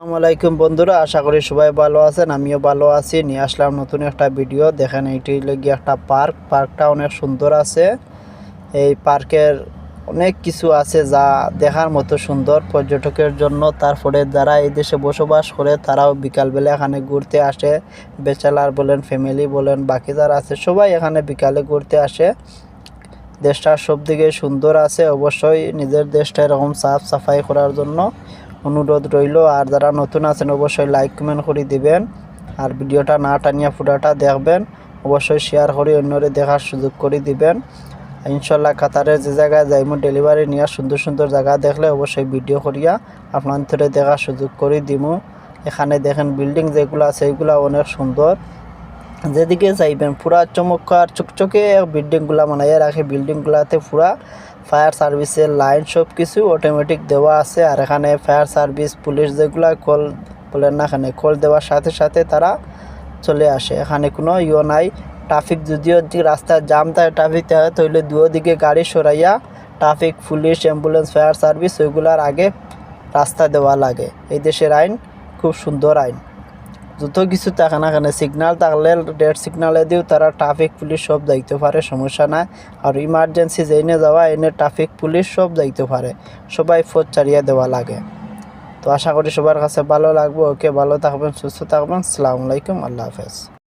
আলাইকুম বন্ধুরা, আশা করি সবাই ভালো আছেন, আমিও ভালো আছি। নিয়ে আসলাম নতুন একটা ভিডিও। দেখেন এইটি লেগে একটা পার্ক। পার্কটা অনেক সুন্দর আছে। এই পার্কের অনেক কিছু আছে যা দেখার মতো সুন্দর পর্যটকের জন্য। তারপরে যারা এই দেশে বসবাস করে, তারাও বিকালবেলা এখানে ঘুরতে আসে। বেচালার বলেন, ফ্যামিলি বলেন, বাকি যারা আছে, সবাই এখানে বিকালে ঘুরতে আসে। দেশটা সব দিকে সুন্দর আছে। অবশ্যই নিজের দেশটা এরকম সাফ সাফাই করার জন্য। অনুরোধ রইল, আর যারা নতুন আছেন অবশ্যই লাইক কমেন্ট করে দিবেন, আর ভিডিওটা না টানিয়া ফুটাটা দেখবেন, অবশ্যই শেয়ার করে অন্যরে দেখার সুযোগ করে দিবেন। ইনশাল্লাহ কাতারের যে জায়গায় যাইমু ডেলিভারি নিয়ে সুন্দর সুন্দর জায়গা দেখলে অবশ্যই ভিডিও করিয়া আপনাদের দেখার সুযোগ করে দিমু। এখানে দেখেন বিল্ডিং যেগুলো আছে এইগুলো অনেক সুন্দর। যেদিকে যাইবেন, পুরা চমৎকার চকচকে বিল্ডিংগুলা বানাইয়া রাখে। বিল্ডিংগুলাতে পুরা ফায়ার সার্ভিসের লাইন সব কিছু অটোমেটিক দেওয়া আছে। আর এখানে ফায়ার সার্ভিস পুলিশ যেগুলা কল বলেন না এখানে কল দেওয়ার সাথে সাথে তারা চলে আসে। এখানে কোনো ইয়ে নাই। ট্রাফিক যদিও রাস্তায় জাম থাকে ট্রাফিক থাকে তাহলে দুও দিকে গাড়ি সরাইয়া traffic police ambulance fire service ওইগুলার আগে রাস্তা দেওয়া লাগে। এই দেশের আইন খুব সুন্দর আইন। যত কিছু থাকে না কেন সিগনাল থাকলে রেড সিগনালে দিও, তারা ট্রাফিক পুলিশ সব যাইতে পারে, সমস্যা নাই। আর ইমার্জেন্সি যেনে যাওয়া, এনে ট্রাফিক পুলিশ সব যাইতে পারে। সবাই ফোর চারিয়ে দেওয়া লাগে। তো আশা করি সবার কাছে ভালো লাগবে। ওকে ভালো থাকবেন, সুস্থ থাকবেন। আলাইকুম, আল্লাহ হাফেজ।